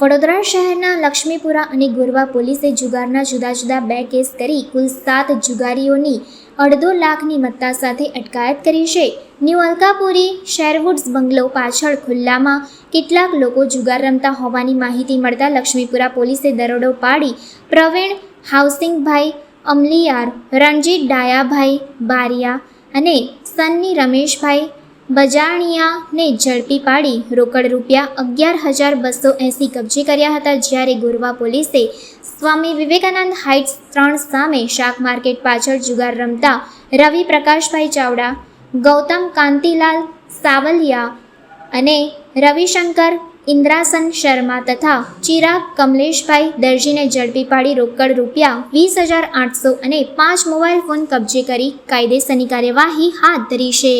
વડોદરા શહેરના લક્ષ્મીપુરા અને ગોરવા પોલીસે જુગારના જુદા જુદા બે કેસ કરી કુલ સાત જુગારીઓની અડધો લાખની મત્તા સાથે અટકાયત કરી છે. ન્યૂ અલકાપુરી શેરવુડ્સ બંગલો પાછળ ખુલ્લામાં કેટલાક લોકો જુગાર રમતા હોવાની માહિતી મળતા લક્ષ્મીપુરા પોલીસે દરોડો પાડી પ્રવીણ, હાઉસિંગભાઈ, અમલીયાર રણજીત ડાયાભાઈ, બારિયા અને સન્ની રમેશભાઈ બજાણિયાને ઝડપી પાડી રોકડ રૂપિયા અગિયાર હજાર બસો એંસી કબજે કર્યા હતા જ્યારે ગોરવા પોલીસે સ્વામી વિવેકાનંદ હાઇટ્સ ત્રણ સામે શાક માર્કેટ પાછળ જુગાર રમતા રવિ પ્રકાશભાઈ ચાવડા, ગૌતમ કાંતિલાલ સાવલિયા અને રવિશંકર ઇન્દ્રાસન શર્મા તથા ચિરાગ કમલેશભાઈ દરજીને ઝડપી પાડી રોકડ રૂપિયા વીસ હજાર આઠસો અને પાંચ મોબાઈલ ફોન કબજે કરી કાયદેસરની કાર્યવાહી હાથ ધરી છે.